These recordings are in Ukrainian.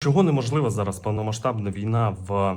Чого неможлива зараз повномасштабна війна в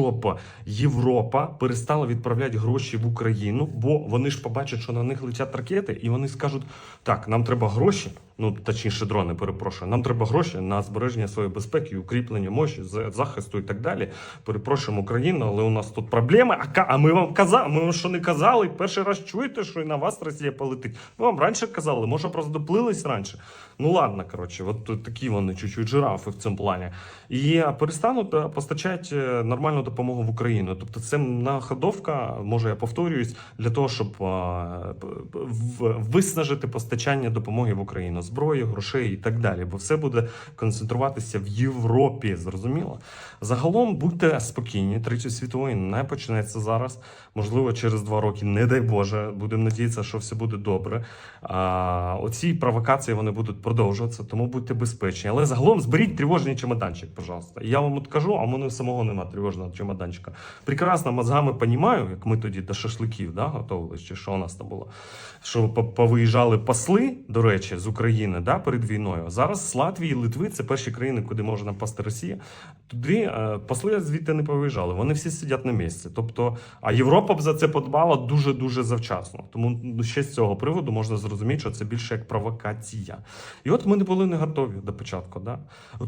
щоб Європа перестала відправляти гроші в Україну, бо вони ж побачать, що на них летять ракети, і вони скажуть: так, нам треба гроші. Ну точніше, дрони, перепрошую. Нам треба гроші на збереження своєї безпеки, укріплення мощі, за- захисту і так далі. Перепрошуємо Україну, але у нас тут проблеми. А, а ми вам казали, ми вам що не казали? Перший раз чуєте, що і на вас Росія полетить. Ми вам раніше казали, може просто доплились раніше. Ну ладно, коротше, от такі вони чуть-чуть жирафи в цьому плані. І перестануть е, постачати е, нормальну допомогу в Україну. Тобто, це находовка, може я повторююсь, для того, щоб виснажити постачання допомоги в Україну, зброї, грошей і так далі. Бо все буде концентруватися в Європі. Зрозуміло. Загалом будьте спокійні. Третьої світової не почнеться зараз. Можливо, через два роки, не дай Боже, будемо надіятися, що все буде добре. А, оці провокації вони будуть продовжуватися, тому будьте безпечні. Але загалом зберіть тривожний чемоданчик, пожалуйста. Я вам от кажу, а в мене самого нема тривожного чемоданчика. Прекрасно мозгами понімаю, як ми тоді до шашликів да, готувалися, чи що у нас там було. Що по- повиїжджали посли, до речі, з України да, перед війною. Зараз з Латвії, Литви це перші країни, куди може напасти Росія. Туди е, посли звідти не повиїжджали. Вони всі сидять на місці. Тобто, а Європа б за це подбала дуже дуже завчасно. Тому ну, ще з цього приводу можна зрозуміти, що це більше як провокація. І от ми не були не готові до початку. Да?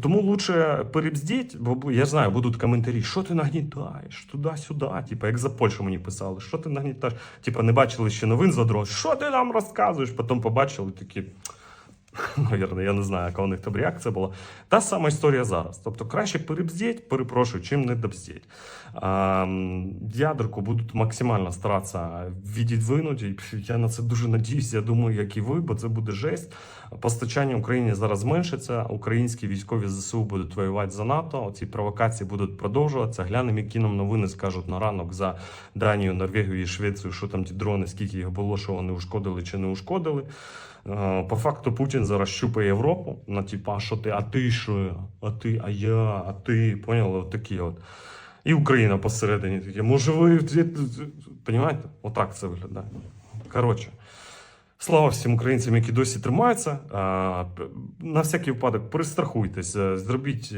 Тому лучше перебздіть, бо я знаю, будуть коментарі, що ти нагнітаєш туди-сюди. Типа, як за Польщу мені писали, що ти нагнітаєш? Типа, не бачили ще новин за дрон, що ти нам розказуєш? Потім побачили такі. Навірно, я не знаю, яка у них там реакція була. Та сама історія зараз. Тобто краще перебздіть, перепрошую, чим не добздіть. Ядерку будуть максимально старатися відідвинути. Я на це дуже надіюся. Я думаю, як і ви, бо це буде жесть. Постачання Україні зараз зменшиться. Українські військові ЗСУ будуть воювати за НАТО. Ці провокації будуть продовжуватися. Глянемо, які нам новини скажуть на ранок за Данію, Норвегію і Швецію, що там ті дрони, скільки їх було, що вони ушкодили чи не ушкодили. Е, По факту Путін зараз щупає Європу на типа, що ти, а ти що? А ти, а я, а ти. Поняли? От такі от. І Україна посередині Такі, Може, ви Понімаєте? Отак це виглядає. Коротше. Слава всім українцям, які досі тримаються. На всякий випадок перестрахуйтесь, е, зробіть